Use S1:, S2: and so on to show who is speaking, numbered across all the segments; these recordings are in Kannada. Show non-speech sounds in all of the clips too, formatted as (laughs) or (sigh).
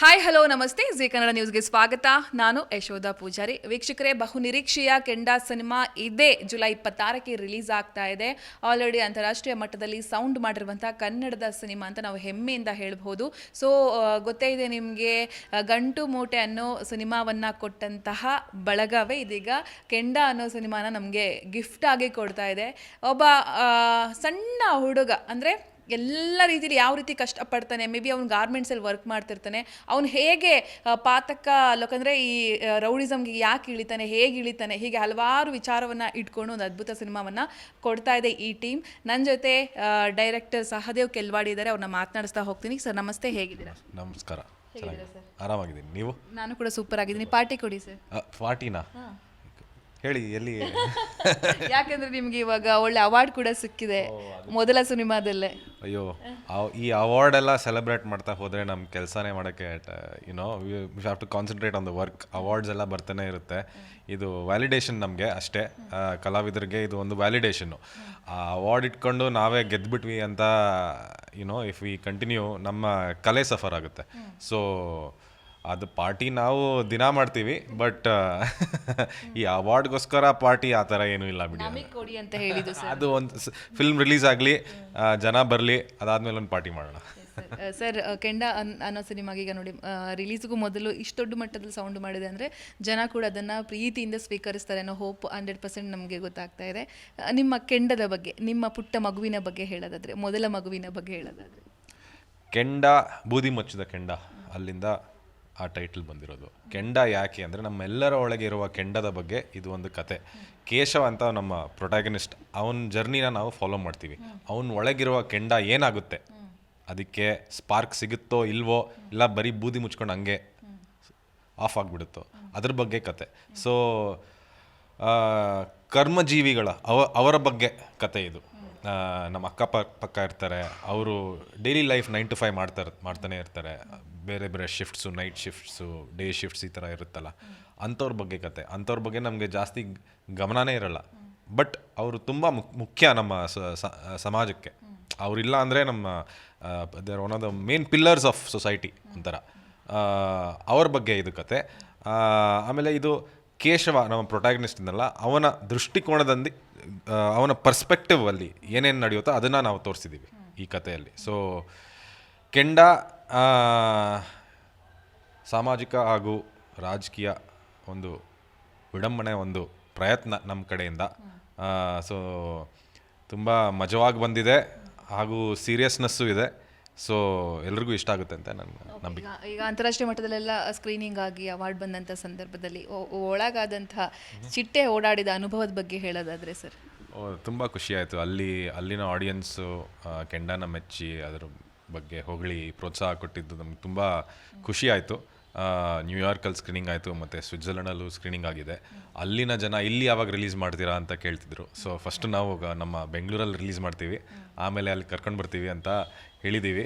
S1: ಹಾಯ್ ಹಲೋ ನಮಸ್ತೆ. ಜಿ ಕನ್ನಡ ನ್ಯೂಸ್ಗೆ ಸ್ವಾಗತ. ನಾನು ಯಶೋಧ ಪೂಜಾರಿ. ವೀಕ್ಷಕರೇ ಬಹು ನಿರೀಕ್ಷೆಯ ಕೆಂಡ ಸಿನಿಮಾ ಇದೇ ಜುಲೈ ಇಪ್ಪತ್ತಾರಕ್ಕೆ ರಿಲೀಸ್ ಆಗ್ತಾ ಇದೆ. ಆಲ್ರೆಡಿ ಅಂತಾರಾಷ್ಟ್ರೀಯ ಮಟ್ಟದಲ್ಲಿ ಸೌಂಡ್ ಮಾಡಿರುವಂಥ ಕನ್ನಡದ ಸಿನಿಮಾ ಅಂತ ನಾವು ಹೆಮ್ಮೆಯಿಂದ ಹೇಳಬಹುದು ಸೊ ಗೊತ್ತೇ ಇದೆ ನಿಮಗೆ ಗಂಟು ಮೂಟೆ ಅನ್ನೋ ಸಿನಿಮಾವನ್ನು ಕೊಟ್ಟಂತಹ ಬಳಗವೇ ಇದೀಗ. ಕೆಂಡ ಅನ್ನೋ ಸಿನಿಮಾನ ನಮಗೆ ಗಿಫ್ಟ್ ಆಗಿ ಕೊಡ್ತಾ ಇದೆ. ಒಬ್ಬ ಸಣ್ಣ ಹುಡುಗ, ಅಂದರೆ ಎಲ್ಲ ರೀತಿಲಿ ಯಾವ ರೀತಿ ಕಷ್ಟಪಡ್ತಾನೆ ಮೇ ಬಿ ಅವ್ನು ಗಾರ್ಮೆಂಟ್ಸಲ್ಲಿ ವರ್ಕ್ ಮಾಡ್ತಿರ್ತಾನೆ ಅವ್ನು ಹೇಗೆ ಪಾತಕ ಲೋಕಂದರೆ ಈ ರೌಡಿಸಮ್ಗೆ ಯಾಕೆ ಇಳಿತಾನೆ ಹೇಗೆ ಇಳಿತಾನೆ ಹೀಗೆ ಹಲವಾರು ವಿಚಾರವನ್ನು ಇಟ್ಕೊಂಡು ಒಂದು ಅದ್ಭುತ ಸಿನಿಮಾವನ್ನು ಕೊಡ್ತಾ ಇದೆ ಈ ಟೀಮ್ ನನ್ನ ಜೊತೆ ಡೈರೆಕ್ಟರ್ ಸಹದೇವ್ ಕೆಲ್ವಾಡಿ ಇದ್ದಾರೆ ಅವ್ರನ್ನ ಮಾತನಾಡಿಸ್ತಾ ಹೋಗ್ತೀನಿ. ಸರ್ ನಮಸ್ತೆ ಹೇಗಿದ್ದೀರಾ?
S2: ನಮಸ್ಕಾರ. ಆರಾಮಾಗಿದ್ದೀನಿ. ನೀವು?
S1: ನಾನು ಕೂಡ ಸೂಪರ್ ಆಗಿದ್ದೀನಿ. ಪಾರ್ಟಿ ಕೊಡಿ ಸರ್.
S2: ಫಾರ್ಟಿನಾ ಹೇಳಿ ಎಲ್ಲಿ? (laughs)
S1: ಯಾಕಂದ್ರೆ ನಿಮ್ಗೆ ಇವಾಗ ಒಳ್ಳೆ ಅವಾರ್ಡ್ ಕೂಡ ಸಿಕ್ಕಿದೆ ಮೊದಲ ಸಿನಿಮಾದಲ್ಲೇ.
S2: ಅಯ್ಯೋ ಆ- ಈ ಅವಾರ್ಡ್ ಎಲ್ಲ ಸೆಲೆಬ್ರೇಟ್ ಮಾಡ್ತಾ ಹೋದ್ರೆ ನಮ್ಮ ಕೆಲಸನೇ ಮಾಡೋಕ್ಕೆ you know we have to concentrate on the work awards ಎಲ್ಲ ಬರ್ತಾನೆ ಇರುತ್ತೆ. ಇದು ವ್ಯಾಲಿಡೇಷನ್ ನಮಗೆ ಅಷ್ಟೇ. ಆ, ಕಲಾವಿದರಿಗೆ ಇದು ಒಂದು ವ್ಯಾಲಿಡೇಷನ್ನು ಆ ಅವಾರ್ಡ್ ಇಟ್ಕೊಂಡು ನಾವೇ ಗೆದ್ಬಿಟ್ವಿ ಅಂತ ಯುನೋ ಇಫ್ ವಿ ಕಂಟಿನ್ಯೂ ನಮ್ಮ ಕಲೆ ಸಫರ್ ಆಗುತ್ತೆ. ಸೊ ಅದು ಪಾರ್ಟಿ ನಾವು ದಿನ ಮಾಡ್ತೀವಿ ಬಟ್ ಈ ಅವಾರ್ಡ್ಗೋಸ್ಕರ ಪಾರ್ಟಿ ಆ ಥರ ಏನೂ ಇಲ್ಲ ಬಿಡಿ.
S1: ಕೊಡಿ ಅಂತ ಹೇಳಿದ್ದು
S2: ಅದು ಒಂದು ಫಿಲ್ಮ್ ರಿಲೀಸ್ ಆಗಲಿ ಜನ ಬರಲಿ ಅದಾದ್ಮೇಲೆ ಒಂದು ಪಾರ್ಟಿ ಮಾಡೋಣ.
S1: ಸರ್ ಕೆಂಡ ಅನ್- ಅನ್ನೋ ಸಿನಿಮಾಗೆ ಈಗ ನೋಡಿ ರಿಲೀಸ್ಗೂ ಮೊದಲು ಇಷ್ಟು ದೊಡ್ಡ ಮಟ್ಟದಲ್ಲಿ ಸೌಂಡ್ ಮಾಡಿದೆ ಅಂದರೆ ಜನ ಕೂಡ ಅದನ್ನು ಪ್ರೀತಿಯಿಂದ ಸ್ವೀಕರಿಸ್ತಾರೆ ಅನ್ನೋ ಹೋಪ್ ಹಂಡ್ರೆಡ್ ಪರ್ಸೆಂಟ್ ನಮಗೆ ಗೊತ್ತಾಗ್ತಾ ಇದೆ. ನಿಮ್ಮ ಕೆಂಡದ ಬಗ್ಗೆ ನಿಮ್ಮ ಪುಟ್ಟ ಮಗುವಿನ ಬಗ್ಗೆ ಹೇಳೋದಾದರೆ ಮೊದಲ ಮಗುವಿನ ಬಗ್ಗೆ ಹೇಳೋದಾದರೆ.
S2: ಕೆಂಡ ಬೂದಿ ಮಚ್ಚದ ಕೆಂಡ ಅಲ್ಲಿಂದ ಆ ಟೈಟಲ್ ಬಂದಿರೋದು. ಕೆಂಡ ಯಾಕೆ ಅಂದರೆ ನಮ್ಮೆಲ್ಲರ ಒಳಗೆ ಇರುವ ಕೆಂಡದ ಬಗ್ಗೆ ಇದು ಒಂದು ಕತೆ. ಕೇಶವ ಅಂತ ನಮ್ಮ ಪ್ರೊಟಾಗನಿಸ್ಟ್ ಅವನ ಜರ್ನಿನ ನಾವು ಫಾಲೋ ಮಾಡ್ತೀವಿ. ಅವನ ಒಳಗಿರುವ ಕೆಂಡ ಏನಾಗುತ್ತೆ? ಅದಕ್ಕೆ ಸ್ಪಾರ್ಕ್ ಸಿಗುತ್ತೋ ಇಲ್ವೋ? ಇಲ್ಲ ಬರೀ ಬೂದಿ ಮುಚ್ಕೊಂಡು ಹಂಗೆ ಆಫ್ ಆಗಿಬಿಡುತ್ತೋ? ಅದ್ರ ಬಗ್ಗೆ ಕತೆ. ಸೊ ಕರ್ಮಜೀವಿಗಳ ಅವ, ಅವರ ಬಗ್ಗೆ ಕತೆ ಇದು. ನಮ್ಮ ಅಕ್ಕ ಪಕ್ಕ ಇರ್ತಾರೆ. ಅವರು daily life nine to five ಮಾಡ್ತಾರೆ, ಮಾಡ್ತಾನೆ ಇರ್ತಾರೆ. ಬೇರೆ ಬೇರೆ shifts night shifts day shifts ಈ ಥರ ಇರುತ್ತಲ್ಲ. ಅಂಥವ್ರ ಬಗ್ಗೆ ಕತೆ. ಅಂಥವ್ರ ಬಗ್ಗೆ ನಮಗೆ ಜಾಸ್ತಿ ಗಮನನೇ ಇರಲ್ಲ. ಬಟ್ ಅವರು ತುಂಬ ಮುಖ್ಯ ನಮ್ಮ ಸಮಾಜಕ್ಕೆ. ಅವರಿಲ್ಲ ಅಂದರೆ ನಮ್ಮ they're one of the main pillars of society ಒಂಥರ. ಅವ್ರ ಬಗ್ಗೆ ಇದು ಕತೆ. ಆಮೇಲೆ ಇದು ಕೇಶವ ನಮ್ಮ ಪ್ರೊಟ್ಯಾಗನಿಸ್ಟ್ ಇದನ್ನಲ್ಲ ಅವನ ದೃಷ್ಟಿಕೋನದಲ್ಲಿ ಅವನ ಪರ್ಸ್ಪೆಕ್ಟಿವ್ ಅಲ್ಲಿ ಏನೇನು ನಡೆಯುತ್ತೋ ಅದನ್ನು ನಾವು ತೋರಿಸಿದ್ದೀವಿ ಈ ಕಥೆಯಲ್ಲಿ. ಸೊ ಕೆಂಡ ಸಾಮಾಜಿಕ ಹಾಗೂ ರಾಜಕೀಯ ಒಂದು ವಿಡಂಬಣೆ ಒಂದು ಪ್ರಯತ್ನ ನಮ್ಮ ಕಡೆಯಿಂದ. ಸೊ ತುಂಬ ಮಜವಾಗಿ ಬಂದಿದೆ ಹಾಗೂ ಸೀರಿಯಸ್ನೆಸ್ಸು ಇದೆ. ಸೊ ಎಲ್ರಿಗೂ ಇಷ್ಟ ಆಗುತ್ತೆ ಅಂತ ನನ್ನ ನಂಬಿಕೆ.
S1: ಈಗ ಈಗ ಅಂತಾರಾಷ್ಟ್ರೀಯ ಮಟ್ಟದಲ್ಲೆಲ್ಲ ಸ್ಕ್ರೀನಿಂಗ್ ಆಗಿ ಅವಾರ್ಡ್ ಬಂದಂಥ ಸಂದರ್ಭದಲ್ಲಿ ಒ- ಒಳಗಾದಂತಹ ಚಿಟ್ಟೆ ಓಡಾಡಿದ ಅನುಭವದ ಬಗ್ಗೆ ಹೇಳೋದಾದ್ರೆ ಸರ್
S2: ತುಂಬ ಖುಷಿ ಆಯಿತು. ಅಲ್ಲಿ ಅಲ್ಲಿನ ಆಡಿಯನ್ಸು ಕೆಂಡನ ಮೆಚ್ಚಿ ಅದರ ಬಗ್ಗೆ ಹೊಗಳಿ ಪ್ರೋತ್ಸಾಹ ಕೊಟ್ಟಿದ್ದು ನಮ್ಗೆ ತುಂಬ ಖುಷಿ ಆಯಿತು. ನ್ಯೂಯಾರ್ಕಲ್ಲಿ ಸ್ಕ್ರೀನಿಂಗ್ ಆಯಿತು ಮತ್ತು ಸ್ವಿಟ್ಜರ್ಲೆಂಡಲ್ಲೂ ಸ್ಕ್ರೀನಿಂಗ್ ಆಗಿದೆ. ಅಲ್ಲಿನ ಜನ ಇಲ್ಲಿ ಯಾವಾಗ ರಿಲೀಸ್ ಮಾಡ್ತೀರಾ ಅಂತ ಕೇಳ್ತಿದ್ರು. ಸೊ ಫಸ್ಟ್ ನಾವು ನಮ್ಮ ಬೆಂಗಳೂರಲ್ಲಿ ರಿಲೀಸ್ ಮಾಡ್ತೀವಿ. ಆಮೇಲೆ ಅಲ್ಲಿ ಕರ್ಕೊಂಡು ಬರ್ತೀವಿ ಅಂತ ಹೇಳಿದ್ದೀವಿ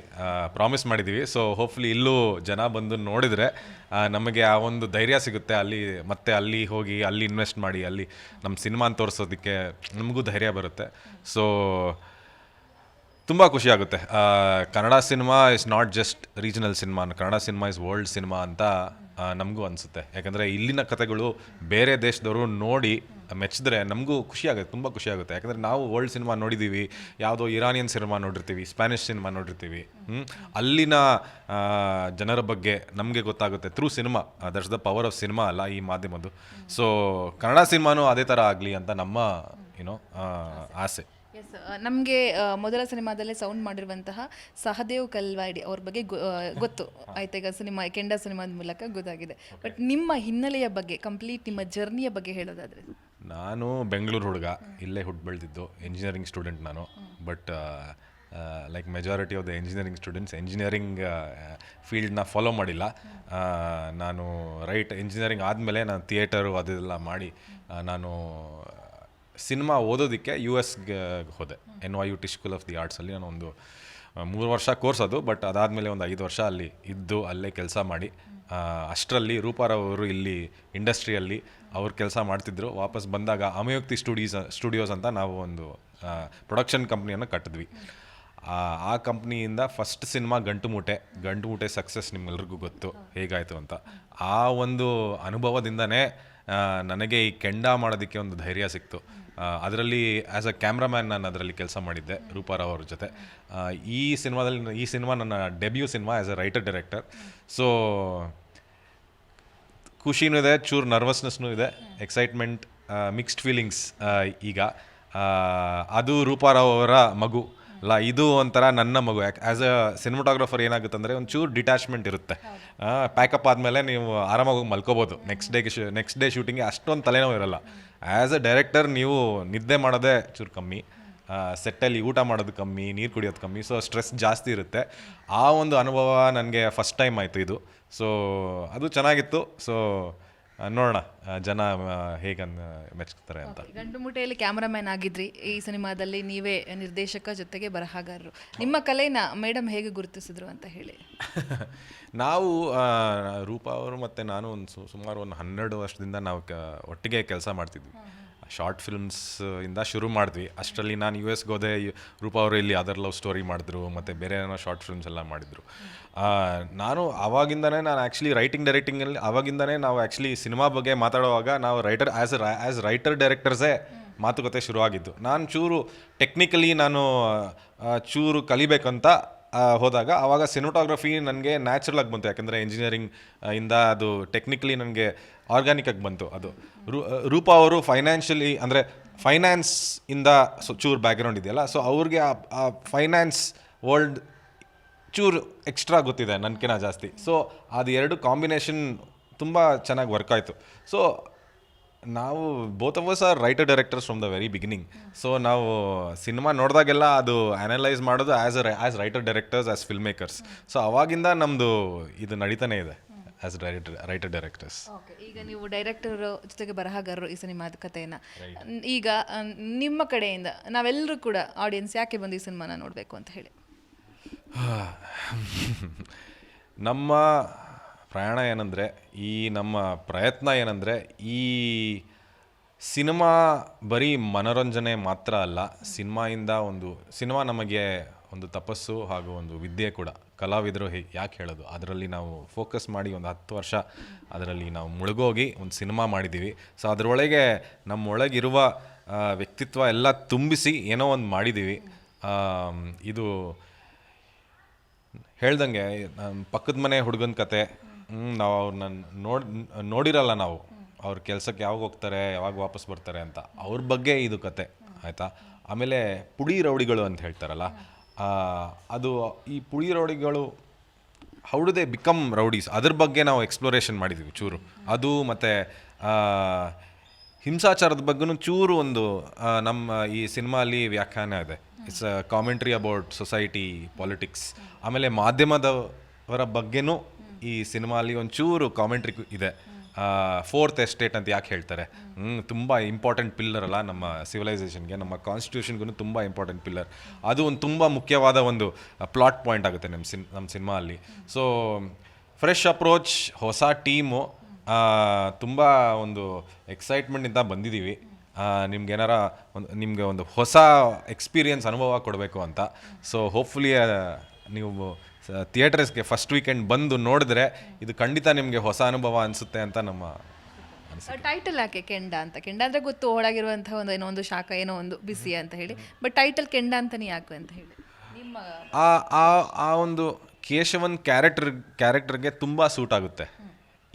S2: ಪ್ರಾಮಿಸ್ ಮಾಡಿದ್ದೀವಿ ಸೊ ಹೋಪ್ಫುಲಿ ಇಲ್ಲೂ ಜನ ಬಂದು ನೋಡಿದರೆ ನಮಗೆ ಆ ಒಂದು ಧೈರ್ಯ ಸಿಗುತ್ತೆ. ಅಲ್ಲಿ ಮತ್ತೆ ಅಲ್ಲಿ ಹೋಗಿ, ಅಲ್ಲಿ ಇನ್ವೆಸ್ಟ್ ಮಾಡಿ, ಅಲ್ಲಿ ನಮ್ಮ ಸಿನಿಮಾನ ತೋರಿಸೋದಕ್ಕೆ ನಮಗೂ ಧೈರ್ಯ ಬರುತ್ತೆ. ಸೊ ತುಂಬ ಖುಷಿಯಾಗುತ್ತೆ Kannada cinema is not just regional cinema Kannada cinema is world cinema ಅಂತ ನಮಗೂ ಅನಿಸುತ್ತೆ. ಯಾಕಂದರೆ ಇಲ್ಲಿನ ಕಥೆಗಳು ಬೇರೆ ದೇಶದವರು ನೋಡಿ ಮೆಚ್ಚಿದ್ರೆ ನಮಗೂ ಖುಷಿ ಆಗುತ್ತೆ, ತುಂಬ ಖುಷಿಯಾಗುತ್ತೆ ಯಾಕಂದರೆ ನಾವು ವರ್ಲ್ಡ್ ಸಿನಿಮಾ ನೋಡಿದ್ದೀವಿ ಯಾವುದೋ ಇರಾನಿಯನ್ ಸಿನಿಮಾ ನೋಡಿರ್ತೀವಿ ಸ್ಪ್ಯಾನಿಷ್ ಸಿನಿಮಾ ನೋಡಿರ್ತೀವಿ ಅಲ್ಲಿನ ಜನರ ಬಗ್ಗೆ ನಮಗೆ ಗೊತ್ತಾಗುತ್ತೆ through cinema that's the power of cinema ಅಲ್ಲ ಈ ಮಾಧ್ಯಮದ್ದು. ಸೊ ಕನ್ನಡ ಸಿನಿಮಾನೂ ಅದೇ ಥರ ಆಗಲಿ ಅಂತ ನಮ್ಮ ಏನೋ ಆಸೆ.
S1: ಎಸ್ ನಮಗೆ ಮೊದಲ ಸಿನಿಮಾದಲ್ಲೇ ಸೌಂಡ್ ಮಾಡಿರುವಂತಹ ಸಹದೇವ್ ಕಲ್ವಾಡಿ ಅವ್ರ ಬಗ್ಗೆ ಗೊ- ಆ, ಗೊತ್ತು. ಆಯ್ತಾ ಈಗ ಸಿನಿಮಾ ಕೆಂಡ ಸಿನಿಮಾದ ಮೂಲಕ ಗೊತ್ತಾಗಿದೆ. ಬಟ್ ನಿಮ್ಮ ಹಿನ್ನೆಲೆಯ ಬಗ್ಗೆ ಕಂಪ್ಲೀಟ್ ನಿಮ್ಮ ಜರ್ನಿಯ ಬಗ್ಗೆ ಹೇಳೋದಾದ್ರೆ.
S2: ನಾನು ಬೆಂಗಳೂರು ಹುಡುಗ ಇಲ್ಲೇ ಹುಟ್ಟು ಬೆಳೆದಿದ್ದು ಇಂಜಿನಿಯರಿಂಗ್ ಸ್ಟೂಡೆಂಟ್ ನಾನು. But like majority of the engineering students engineering ಫೀಲ್ಡ್ನ follow ಮಾಡಿಲ್ಲ. ಆ, ನಾನು ರೈಟ್ ಇಂಜಿನಿಯರಿಂಗ್ ಆದಮೇಲೆ ನಾನು ಥಿಯೇಟರು ಅದೆಲ್ಲ ಮಾಡಿ ಆ, ನಾನು ಸಿನಿಮಾ ಓದೋದಕ್ಕೆ ಯು ಎಸ್ಗೆ ಹೋದೆ. N Y U T school of the ಆರ್ಟ್ಸಲ್ಲಿ ನಾನು ಒಂದು ಮೂರು ವರ್ಷ ಕೋರ್ಸ್ ಅದು, ಬಟ್ ಅದಾದಮೇಲೆ ಒಂದು ಐದು ವರ್ಷ ಅಲ್ಲಿ ಇದ್ದು ಅಲ್ಲೇ ಕೆಲಸ ಮಾಡಿ ಅಷ್ಟರಲ್ಲಿ ರೂಪಾರವರು ಇಲ್ಲಿ ಇಂಡಸ್ಟ್ರಿಯಲ್ಲಿ ಅವ್ರು ಕೆಲಸ ಮಾಡ್ತಿದ್ರು. ವಾಪಸ್ ಬಂದಾಗ ಅಮಯೋಕ್ತಿ ಸ್ಟುಡೀಸ್, ಸ್ಟುಡಿಯೋಸ್ ಅಂತ ನಾವು ಒಂದು ಪ್ರೊಡಕ್ಷನ್ ಕಂಪ್ನಿಯನ್ನು ಕಟ್ಟಿದ್ವಿ. ಆ ಕಂಪ್ನಿಯಿಂದ ಫಸ್ಟ್ ಸಿನಿಮಾ ಗಂಟು ಮೂಟೆ ಗಂಟು ಮೂಟೆ ಸಕ್ಸಸ್ ನಿಮ್ಮೆಲ್ರಿಗೂ ಗೊತ್ತು, ಹೇಗಾಯಿತು ಅಂತ. ಆ ಒಂದು ಅನುಭವದಿಂದನೇ ನನಗೆ ಈ ಕೆಂಡ ಮಾಡೋದಕ್ಕೆ ಒಂದು ಧೈರ್ಯ ಸಿಕ್ತು. ಅದರಲ್ಲಿ ಆ್ಯಸ್ ಅ ಕ್ಯಾಮ್ರಾಮ್ಯಾನ್ ನಾನು ಅದರಲ್ಲಿ ಕೆಲಸ ಮಾಡಿದ್ದೆ ರೂಪಾರಾವ್ ಅವ್ರ ಜೊತೆ. ಈ ಸಿನಿಮಾದಲ್ಲಿ ಈ ಸಿನಿಮಾ ನನ್ನ debut cinema as a writer director so ಖುಷಿನೂ ಇದೆ, ಚೂರು ನರ್ವಸ್ನೆಸ್ನೂ ಇದೆ ಎಕ್ಸೈಟ್ಮೆಂಟ್ ಮಿಕ್ಸ್ಡ್ ಫೀಲಿಂಗ್ಸ್ ಈಗ. ಅದು ರೂಪಾರಾವ್ ಅವರ ಮಗು. ಅಲ್ಲ ಇದು ಒಂಥರ ನನ್ನ ಮಗು. ಯಾಕೆ ಆ್ಯಸ್ ಅ ಸಿನಿಮಾಟೋಗ್ರಫರ್ ಏನಾಗುತ್ತೆ ಅಂದರೆ ಒಂದು ಚೂರು ಡಿಟ್ಯಾಚ್ಮೆಂಟ್ ಇರುತ್ತೆ ಪ್ಯಾಕಪ್ ಆದಮೇಲೆ ನೀವು ಆರಾಮಾಗಿ ಹೋಗಿ ಮಲ್ಕೋಬೋದು. ನೆಕ್ಸ್ಟ್ ಡೇಗೆ ಶೂ ನೆಕ್ಸ್ಟ್ ಡೇ ಶೂಟಿಂಗ್ಗೆ ಅಷ್ಟೊಂದು ತಲೆನೋವು ಇರಲ್ಲ. ಆ್ಯಸ್ ಅ ಡೈರೆಕ್ಟರ್ ನೀವು ನಿದ್ದೆ ಮಾಡೋದೇ ಚೂರು ಕಮ್ಮಿ. ಸೆಟ್ಟಲ್ಲಿ ಊಟ ಮಾಡೋದು ಕಮ್ಮಿ, ನೀರು ಕುಡಿಯೋದು ಕಮ್ಮಿ. ಸೊ ಸ್ಟ್ರೆಸ್ ಜಾಸ್ತಿ ಇರುತ್ತೆ. ಆ ಒಂದು ಅನುಭವ ನನಗೆ ಫಸ್ಟ್ ಟೈಮ್ ಆಯಿತು ಇದು. ಸೊ ಅದು ಚೆನ್ನಾಗಿತ್ತು. ಸೊ ನೋಡೋಣ. ಜನ ಹೇಗೆ ಮೆಚ್ತಾರೆ ಅಂತ.
S1: ಗಂಡು ಮುಟೆಯಲ್ಲಿ ಕ್ಯಾಮರಾಮ್ಯಾನ್ ಆಗಿದ್ರಿ. ಈ ಸಿನಿಮಾದಲ್ಲಿ ನೀವೇ ನಿರ್ದೇಶಕ ಜೊತೆಗೆ ಬರಹಗಾರರು. ನಿಮ್ಮ ಕಲೆನ ಮೇಡಮ್ ಹೇಗೆ ಗುರುತಿಸಿದ್ರು ಅಂತ ಹೇಳಿ. (laughs)
S2: ನಾವು ರೂಪಾ ಅವರು ಮತ್ತು ನಾನು ಒಂದು ಸುಮಾರು ಒಂದು ಹನ್ನೆರಡು ವರ್ಷದಿಂದ ನಾವು ಒಟ್ಟಿಗೆ ಕೆಲಸ ಮಾಡ್ತಿದ್ವಿ. ಶಾರ್ಟ್ ಫಿಲ್ಮ್ಸ್ ಇಂದ ಶುರು ಮಾಡಿದ್ವಿ. ಅಷ್ಟರಲ್ಲಿ ನಾನು ಯು ಎಸ್ಗೆ ಹೋದೆ ರೂಪ ಅವರು ಇಲ್ಲಿ ಅದರ್ ಲವ್ ಸ್ಟೋರಿ ಮಾಡಿದ್ರು, ಮತ್ತು ಬೇರೆ ಏನೋ ಶಾರ್ಟ್ ಫಿಲ್ಮ್ಸ್ ಎಲ್ಲ ಮಾಡಿದ್ರು. ನಾನು ಆವಾಗಿಂದನೇ ನಾನು ಆ್ಯಕ್ಚುಲಿ ರೈಟಿಂಗ್ ಡೈರೆಕ್ಟಿಂಗಲ್ಲಿ ಆವಾಗಿಂದನೇ ನಾವು ಆ್ಯಕ್ಚುಲಿ ಸಿನಿಮಾ ಬಗ್ಗೆ ಮಾತಾಡುವಾಗ ನಾವು ರೈಟರ್ ಆ್ಯಸ್ ಆ್ಯಸ್ ರೈಟರ್ ಡೈರೆಕ್ಟರ್ಸೇ ಮಾತುಕತೆ ಶುರುವಾಗಿದ್ದು. ನಾನು ಚೂರು ಟೆಕ್ನಿಕಲಿ ನಾನು ಚೂರು ಕಲಿಬೇಕಂತ ಹೋದಾಗ ಆವಾಗ ಸಿನಿಮಾಟೋಗ್ರಫಿ ನನಗೆ ನ್ಯಾಚುರಲ್ ಆಗಿ ಬಂತು. ಯಾಕೆಂದರೆ ಇಂಜಿನಿಯರಿಂಗ್ ಇಂದ ಅದು ಟೆಕ್ನಿಕಲಿ ನನಗೆ ಆರ್ಗ್ಯಾನಿಕ್ ಆಗಿ ಬಂತು ಅದು. ರೂಪಾ ಅವರು ಫೈನಾನ್ಷಿಯಲಿ ಅಂದರೆ ಫೈನಾನ್ಸ್ ಇಂದ ಸೊ ಚೂರು ಬ್ಯಾಕ್ಗ್ರೌಂಡ್ ಇದೆಯಲ್ಲ ಸೊ ಅವ್ರಿಗೆ ಆ- ಆ ಫೈನಾನ್ಸ್ ವರ್ಲ್ಡ್ ಚೂರು ಎಕ್ಸ್ಟ್ರಾ ಗೊತ್ತಿದೆ ನನಗಿನ ಜಾಸ್ತಿ. ಸೊ ಅದು ಎರಡು ಕಾಂಬಿನೇಷನ್ ತುಂಬ ಚೆನ್ನಾಗಿ ವರ್ಕ್ ಆಯಿತು. ಸೊ ನಾವು both of us are writer directors from the very beginning so ನಾವು ಸಿನಿಮಾ ನೋಡಿದಾಗೆಲ್ಲ ಅದು ಅನಲೈಸ್ ಮಾಡೋದು as a as writer directors as film makers so ಅವಾಗಿಂದ ನಮ್ಮದು ಇದು ನಡೀತಾನೆ ಇದೆ ಆ್ಯಸ್ ಡೈರೆಕ್ಟರ್ ರೈಟರ್ ಡೈರೆಕ್ಟರ್ಸ್
S1: ಈಗ ನೀವು ಡೈರೆಕ್ಟರ್ ಜೊತೆಗೆ ಬರಹಗಾರರು ಈ ಸಿನಿಮಾದ ಕಥೆಯನ್ನು. ಈಗ ನಿಮ್ಮ ಕಡೆಯಿಂದ ನಾವೆಲ್ಲರೂ ಕೂಡ ಆಡಿಯನ್ಸ್ ಯಾಕೆ ಬಂದು ಈ ಸಿನಿಮಾನ ನೋಡಬೇಕು ಅಂತ ಹೇಳಿ.
S2: ನಮ್ಮ ಪ್ರಯಾಣ ಏನಂದರೆ, ಈ ನಮ್ಮ ಪ್ರಯತ್ನ ಏನಂದರೆ, ಈ ಸಿನಿಮಾ ಬರೀ ಮನೋರಂಜನೆ ಮಾತ್ರ ಅಲ್ಲ, ಸಿನಿಮಾಯಿಂದ ಒಂದು, ಸಿನಿಮಾ ನಮಗೆ ಒಂದು ತಪಸ್ಸು ಹಾಗೂ ಒಂದು ವಿದ್ಯೆ ಕೂಡ. ಕಲಾವಿದರು ಹೇ, ಯಾಕೆ ಹೇಳೋದು? ಅದರಲ್ಲಿ ನಾವು ಫೋಕಸ್ ಮಾಡಿ ಒಂದು ಹತ್ತು ವರ್ಷ ಅದರಲ್ಲಿ ನಾವು ಮುಳುಗೋಗಿ ಒಂದು ಸಿನಿಮಾ ಮಾಡಿದ್ದೀವಿ ಸೊ ಅದರೊಳಗೆ ನಮ್ಮೊಳಗಿರುವ ವ್ಯಕ್ತಿತ್ವ ಎಲ್ಲ ತುಂಬಿಸಿ ಏನೋ ಒಂದು ಮಾಡಿದ್ದೀವಿ ಇದು ಹೇಳ್ದಂಗೆ ಪಕ್ಕದ ಮನೆ ಹುಡುಗನ ಕತೆ ನಾವು ಅವ್ರನ್ನ ನೋಡ್, ನೋಡಿರಲ್ಲ ನಾವು. ಅವ್ರ ಕೆಲಸಕ್ಕೆ ಯಾವಾಗ ಹೋಗ್ತಾರೆ, ಯಾವಾಗ ವಾಪಸ್ ಬರ್ತಾರೆ ಅಂತ. ಅವ್ರ ಬಗ್ಗೆ ಇದು ಕತೆ, ಆಯಿತಾ? ಆಮೇಲೆ ಪುಡಿ ರೌಡಿಗಳು ಅಂತ ಹೇಳ್ತಾರಲ್ಲ ಅದು ಈ ಪುಡಿ ರೌಡಿಗಳು ಹೌಡು ಬಿಕಮ್ ರೌಡೀಸ್ ಅದ್ರ ಬಗ್ಗೆ ನಾವು ಎಕ್ಸ್ಪ್ಲೋರೇಷನ್ ಮಾಡಿದ್ವಿ ಚೂರು. ಅದು ಮತ್ತು ಹಿಂಸಾಚಾರದ ಬಗ್ಗೆನೂ ಚೂರು ಒಂದು ನಮ್ಮ ಈ ಸಿನಿಮಾ ಅಲ್ಲಿ ವ್ಯಾಖ್ಯಾನ ಇದೆ. It's commentary about society politics ಆಮೇಲೆ ಮಾಧ್ಯಮದವರ ಬಗ್ಗೆನೂ ಈ ಸಿನಿಮಾಲಿ ಒಂಚೂರು ಕಾಮೆಂಟ್ರಿ ಇದೆ. ಫೋರ್ತ್ ಎಸ್ಟೇಟ್ ಅಂತ ಯಾಕೆ ಹೇಳ್ತಾರೆ? ಹ್ಞೂ ತುಂಬ ಇಂಪಾರ್ಟೆಂಟ್ ಪಿಲ್ಲರ್ ಅಲ್ಲ ನಮ್ಮ ಸಿವಿಲೈಸೇಷನ್ಗೆ ನಮ್ಮ ಕಾನ್ಸ್ಟಿಟ್ಯೂಷನ್ಗೂ ತುಂಬ ಇಂಪಾರ್ಟೆಂಟ್ ಪಿಲ್ಲರ್ ಅದು ಒಂದು ತುಂಬ ಮುಖ್ಯವಾದ ಒಂದು ಪ್ಲಾಟ್ ಪಾಯಿಂಟ್ ಆಗುತ್ತೆ ನಮ್ಮ ಸಿನ್ ನಮ್ಮ ಸಿನಿಮಾ ಅಲ್ಲಿ ಸೊ ಫ್ರೆಶ್ ಅಪ್ರೋಚ್ ಹೊಸ ಟೀಮು ತುಂಬ ಒಂದು ಎಕ್ಸೈಟ್ಮೆಂಟಿಂದ ಬಂದಿದ್ದೀವಿ ನಿಮ್ಗೆ ಏನಾರ ಒಂದು, ನಿಮಗೆ ಒಂದು ಹೊಸ ಎಕ್ಸ್ಪೀರಿಯನ್ಸ್ ಅನುಭವ ಕೊಡಬೇಕು ಅಂತ. ಸೊ ಹೋಪ್ಫುಲಿ ನೀವು ಥಿಯೇಟರ್ಸ್ಗೆ ಫಸ್ಟ್ ವೀಕೆಂಡ್ ಬಂದು ನೋಡಿದ್ರೆ ಇದು ಖಂಡಿತ ನಿಮಗೆ ಹೊಸ ಅನುಭವ ಅನಿಸುತ್ತೆ ಅಂತ ನಮ್ಮ
S1: ಟೈಟಲ್ ಯಾಕೆ ಕೆಂಡ ಅಂತ? ಕೆಂಡ ಅಂದರೆ ಗೊತ್ತು ಒಳಗಿರುವಂತಹ ಒಂದು ಏನೋ ಒಂದು ಶಾಖ ಏನೋ ಒಂದು ಬಿಸಿ ಅಂತ ಹೇಳಿ. ಬಟ್ ಟೈಟಲ್ ಕೆಂಡ ಅಂತಲೇ ಯಾಕೆ ಅಂತ ಹೇಳಿ? ನಿಮ್ಮ
S2: ಆ ಆ ಆ ಒಂದು ಕೇಶವನ್ ಕ್ಯಾರೆಕ್ಟರ್ ಕ್ಯಾರೆಕ್ಟರ್ಗೆ ತುಂಬ ಸೂಟ್ ಆಗುತ್ತೆ.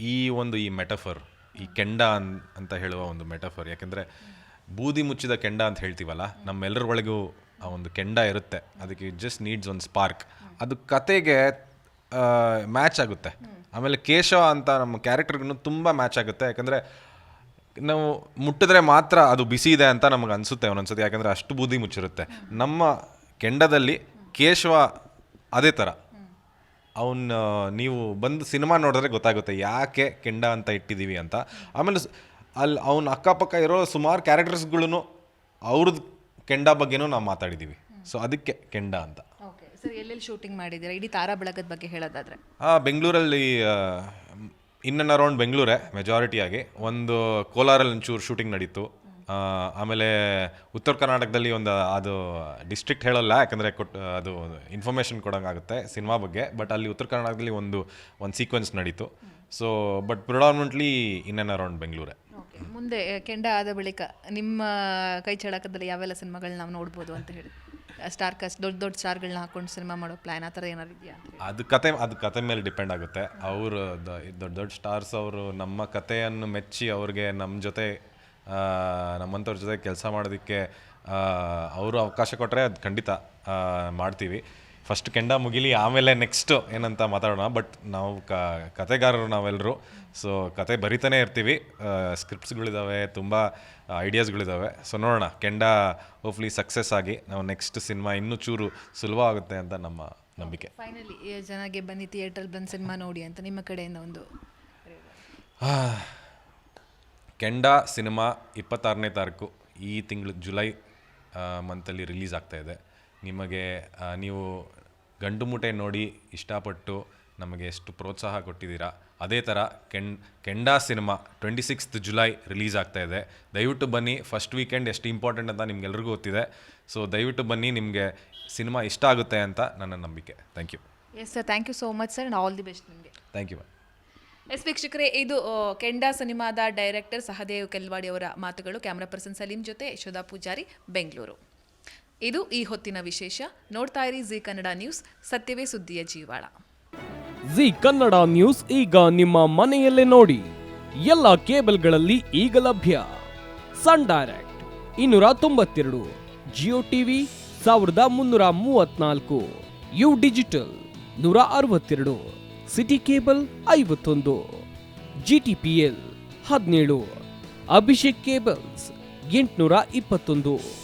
S2: ಈ ಒಂದು ಈ ಮೆಟಫರ್ ಈ ಕೆಂಡ ಅನ್ ಅಂತ ಹೇಳುವ ಒಂದು ಮೆಟಫರ್ ಯಾಕೆಂದರೆ ಬೂದಿ ಮುಚ್ಚಿದ ಕೆಂಡ ಅಂತ ಹೇಳ್ತೀವಲ್ಲ ನಮ್ಮೆಲ್ಲರ ಒಳಗೂ ಆ ಒಂದು ಕೆಂಡ ಇರುತ್ತೆ. ಅದಕ್ಕೆ ಜಸ್ಟ್ ನೀಡ್ಸ್ ಒಂದು ಸ್ಪಾರ್ಕ್ ಅದು ಕತೆಗೆ ಮ್ಯಾಚ್ ಆಗುತ್ತೆ. ಆಮೇಲೆ ಕೇಶವ ಅಂತ ನಮ್ಮ ಕ್ಯಾರೆಕ್ಟರ್ಗೂ ತುಂಬ ಮ್ಯಾಚ್ ಆಗುತ್ತೆ. ಯಾಕಂದರೆ ನಾವು ಮುಟ್ಟಿದ್ರೆ ಮಾತ್ರ ಅದು ಬಿಸಿ ಇದೆ ಅಂತ ನಮಗೆ ಅನಿಸುತ್ತೆ ಒಂದೊಂದ್ಸತಿ. ಯಾಕಂದರೆ ಅಷ್ಟು ಬೂದಿ ಮುಚ್ಚಿರುತ್ತೆ. ನಮ್ಮ ಕೆಂಡದಲ್ಲಿ ಕೇಶವ ಅದೇ ಥರ ಅವನ್ನ ನೀವು ಬಂದು ಸಿನಿಮಾ ನೋಡಿದ್ರೆ ಗೊತ್ತಾಗುತ್ತೆ ಯಾಕೆ ಕೆಂಡ ಅಂತ ಇಟ್ಟಿದ್ದೀವಿ ಅಂತ. ಆಮೇಲೆ ಅಲ್ಲಿ ಅವನ ಅಕ್ಕಪಕ್ಕ ಇರೋ ಸುಮಾರು ಕ್ಯಾರೆಕ್ಟರ್ಸ್ಗಳೂ ಅವ್ರದ್ದು ಕೆಂಡ ಬಗ್ಗೆನೂ ನಾವು ಮಾತಾಡಿದ್ದೀವಿ ಸೊ ಅದಕ್ಕೆ ಕೆಂಡ ಅಂತ.
S1: ಓಕೆ ಸರ್ ಎಲ್ಲೆಲ್ಲಿ ಶೂಟಿಂಗ್ ಮಾಡಿದ್ದೀರಾ? ಇಡೀ ತಾರಾ ಬೆಳಗದ ಬಗ್ಗೆ ಹೇಳೋದಾದ್ರೆ.
S2: ಆ, ಬೆಂಗಳೂರಲ್ಲಿ ಇನ್ ಆ್ಯಂಡ್ ಅರೌಂಡ್ ಬೆಂಗಳೂರೇ ಮೆಜಾರಿಟಿಯಾಗಿ ಒಂದು ಕೋಲಾರಲ್ಲಿ ಒಂಚೂರು ಶೂಟಿಂಗ್ ನಡೀತು. ಆಮೇಲೆ ಉತ್ತರ ಕರ್ನಾಟಕದಲ್ಲಿ ಒಂದು ಅದು ಡಿಸ್ಟ್ರಿಕ್ಟ್ ಹೇಳಲ್ಲ ಯಾಕಂದರೆ ಕೊಟ್ಟು ಅದು ಇನ್ಫಾರ್ಮೇಷನ್ ಕೊಡೋಂಗಾಗುತ್ತೆ ಸಿನಿಮಾ ಬಗ್ಗೆ. ಬಟ್ ಅಲ್ಲಿ ಉತ್ತರ ಕರ್ನಾಟಕದಲ್ಲಿ ಒಂದು ಒಂದು ಸೀಕ್ವೆನ್ಸ್ ನಡೀತು. So but predominantly in and around ಬೆಂಗಳೂರೇ.
S1: ಮುಂದೆ ಕೆಂಡ ಆದ ಬಳಿಕ ನಿಮ್ಮ ಕೈ ಚಳಕದಲ್ಲಿ ಯಾವೆಲ್ಲ ಸಿನಿಮಾಗಳನ್ನ ನಾವು ನೋಡ್ಬೋದು ಅಂತ ಹೇಳಿ. ಸ್ಟಾರ್ ಕಾಸ್ಟ್ ದೊಡ್ಡ ದೊಡ್ಡ ಸ್ಟಾರ್ಗಳನ್ನ ಹಾಕೊಂಡು ಸಿನಿಮಾ ಮಾಡೋ ಪ್ಲಾನ್ ಆ ಥರ ಏನಾರು ಇದೆಯಾ
S2: ಅದು ಕತೆ ಅದು ಕತೆ ಮೇಲೆ ಡಿಪೆಂಡ್ ಆಗುತ್ತೆ. ಅವರು ದೊಡ್ಡ ದೊಡ್ಡ ಸ್ಟಾರ್ಸ್ ಅವರು ನಮ್ಮ ಕಥೆಯನ್ನು ಮೆಚ್ಚಿ ಅವ್ರಿಗೆ ನಮ್ಮ ಜೊತೆ ನಮ್ಮಂಥವ್ರ ಜೊತೆ ಕೆಲಸ ಮಾಡೋದಕ್ಕೆ ಅವರು ಅವಕಾಶ ಕೊಟ್ಟರೆ ಅದು ಖಂಡಿತ ಮಾಡ್ತೀವಿ. ಫಸ್ಟ್ ಕೆಂಡ ಮುಗಿಲಿ ಆಮೇಲೆ ನೆಕ್ಸ್ಟ್ ಏನಂತ ಮಾತಾಡೋಣ. ಬಟ್ ನಾವು ಕ ಕತೆಗಾರರು ನಾವೆಲ್ಲರೂ ಸೊ ಕತೆ ಬರಿತಾನೆ ಇರ್ತೀವಿ. ಸ್ಕ್ರಿಪ್ಟ್ಸ್ಗಳಿದ್ದಾವೆ ತುಂಬ ಐಡಿಯಾಸ್ಗಳಿದ್ದಾವೆ ಸೊ ನೋಡೋಣ ಕೆಂಡ ಹೋಪ್ಲಿ ಸಕ್ಸಸ್ ಆಗಿ ನಾವು ನೆಕ್ಸ್ಟ್ ಸಿನಿಮಾ ಇನ್ನೂ ಚೂರು ಸುಲಭ ಆಗುತ್ತೆ ಅಂತ ನಮ್ಮ ನಂಬಿಕೆ.
S1: ಫೈನಲಿ ಜನಗೆ ಬನ್ನಿ ಥಿಯೇಟ್ರಲ್ಲಿ ಬಂದು ಸಿನಿಮಾ ನೋಡಿ ಅಂತ ನಿಮ್ಮ ಕಡೆಯಿಂದ ಒಂದು
S2: ಕೆಂಡ ಸಿನಿಮಾ ಇಪ್ಪತ್ತಾರನೇ ತಾರೀಕು ಈ ತಿಂಗಳು ಜುಲೈ ಮಂತಲ್ಲಿ ರಿಲೀಸ್ ಆಗ್ತಾಯಿದೆ ಇದೆ. ನಿಮಗೆ ನೀವು ಗಂಡು ಮುಟೆ ನೋಡಿ ಇಷ್ಟಪಟ್ಟು ನಮಗೆ ಎಷ್ಟು ಪ್ರೋತ್ಸಾಹ ಕೊಟ್ಟಿದ್ದೀರಾ. ಅದೇ ಥರ ಕೆಣ್ Kenda cinema twenty sixth July release ಆಗ್ತಾ ಇದೆ. ದಯವಿಟ್ಟು ಬನ್ನಿ ಫಸ್ಟ್ ವೀಕೆಂಡ್ ಎಷ್ಟು ಇಂಪಾರ್ಟೆಂಟ್ ಅಂತ ನಿಮ್ಗೆಲ್ರಿಗೂ ಗೊತ್ತಿದೆ. ಸೊ ದಯವಿಟ್ಟು ಬನ್ನಿ ನಿಮಗೆ ಸಿನಿಮಾ ಇಷ್ಟ ಆಗುತ್ತೆ ಅಂತ ನನ್ನ ನಂಬಿಕೆ. Thank you.
S1: Yes sir thank you so much sir and all the best ನಿಮಗೆ.
S2: ಥ್ಯಾಂಕ್ ಯು ಮ್ಯಾಮ್
S1: ಎಸ್ ವೀಕ್ಷಕರೇ ಇದು ಕೆಂಡಾ ಕೆಂಡ ಸಿನಿಮಾದ ಡೈರೆಕ್ಟರ್ ಸಹದೇವ್ ಕೆಲ್ವಾಡಿ ಅವರ ಮಾತುಗಳು. ಕ್ಯಾಮ್ರಾ ಪರ್ಸನ್ ಸಲೀಂ ಜೊತೆ ಯಶೋಧ ಪೂಜಾರಿ ಬೆಂಗಳೂರು. ಇದು ಈ ಹೊತ್ತಿನ ವಿಶೇಷ. ನೋಡ್ತಾ ಇರಿ ಜಿ ಕನ್ನಡ ನ್ಯೂಸ್, ಸತ್ಯವೇ ಸುದ್ದಿಯ ಜೀವಾಳ.
S3: ಜಿ ಕನ್ನಡ ನ್ಯೂಸ್ ಈಗ ನಿಮ್ಮ ಮನೆಯಲ್ಲೇ ನೋಡಿ. ಎಲ್ಲ ಕೇಬಲ್ಗಳಲ್ಲಿ ಈಗ ಲಭ್ಯ. ಸನ್ ಡೈರೆಕ್ಟ್ ಇನ್ನೂರ ತೊಂಬತ್ತೆರಡು, ಜಿಯೋ ಟಿವಿ ಸಾವಿರದ ಮುನ್ನೂರ ಮೂವತ್ನಾಲ್ಕು, ಯು ಡಿಜಿಟಲ್ ನೂರ ಅರವತ್ತೆರಡು, ಸಿಟಿ ಕೇಬಲ್ ಐವತ್ತೊಂದು ಜಿ ಟಿ ಪಿ ಎಲ್ ಹದಿನೇಳು, ಅಭಿಷೇಕ್ ಕೇಬಲ್ಸ್ ಎಂಟುನೂರ ಇಪ್ಪತ್ತೊಂದು.